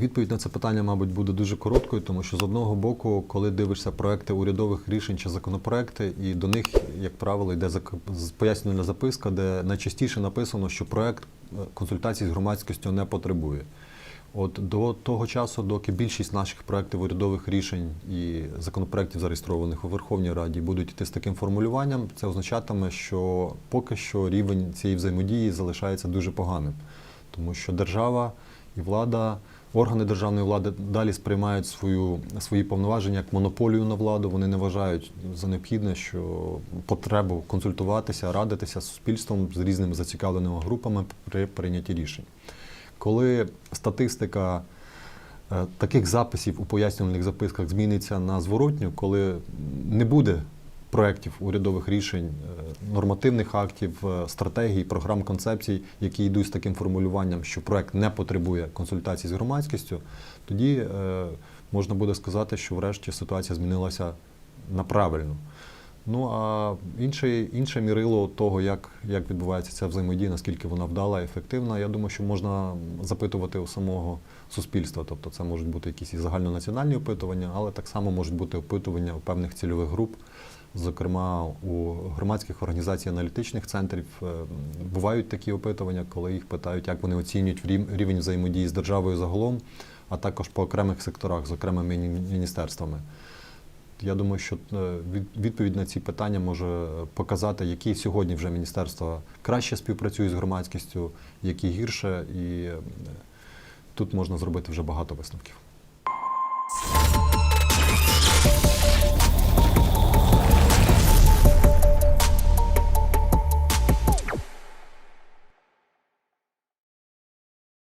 Відповідь на це питання, мабуть, буде дуже короткою, тому що з одного боку, коли дивишся проекти урядових рішень чи законопроекти, і до них, як правило, йде пояснювальна записка, де найчастіше написано, що проект е, консультацій з громадськістю не потребує. От до того часу, доки більшість наших проєктів урядових рішень і законопроєктів, зареєстрованих у Верховній Раді, будуть йти з таким формулюванням, це означатиме, що поки що рівень цієї взаємодії залишається дуже поганим, тому що держава і влада, органи державної влади далі сприймають свою, свої повноваження як монополію на владу. Вони не вважають за необхідне, що потребу консультуватися, радитися з суспільством з різними зацікавленими групами при прийнятті рішень. Коли статистика е, таких записів у пояснювальних записках зміниться на зворотню, коли не буде проєктів урядових рішень, е, нормативних актів, е, стратегій, програм, концепцій, які йдуть з таким формулюванням, що проєкт не потребує консультацій з громадськістю, тоді е, можна буде сказати, що врешті ситуація змінилася на правильну. Ну а інше, інше мірило того, як, як відбувається ця взаємодія, наскільки вона вдала, ефективна, я думаю, що можна запитувати у самого суспільства. Тобто це можуть бути якісь і загальнонаціональні опитування, але так само можуть бути опитування у певних цільових груп. Зокрема, у громадських організацій аналітичних центрів е, бувають такі опитування, коли їх питають, як вони оцінюють рів- рівень взаємодії з державою загалом, а також по окремих секторах, з окремими міністерствами. Я думаю, що е, відповідь на ці питання може показати, які сьогодні вже міністерства краще співпрацюють з громадськістю, які гірше, і е, тут можна зробити вже багато висновків.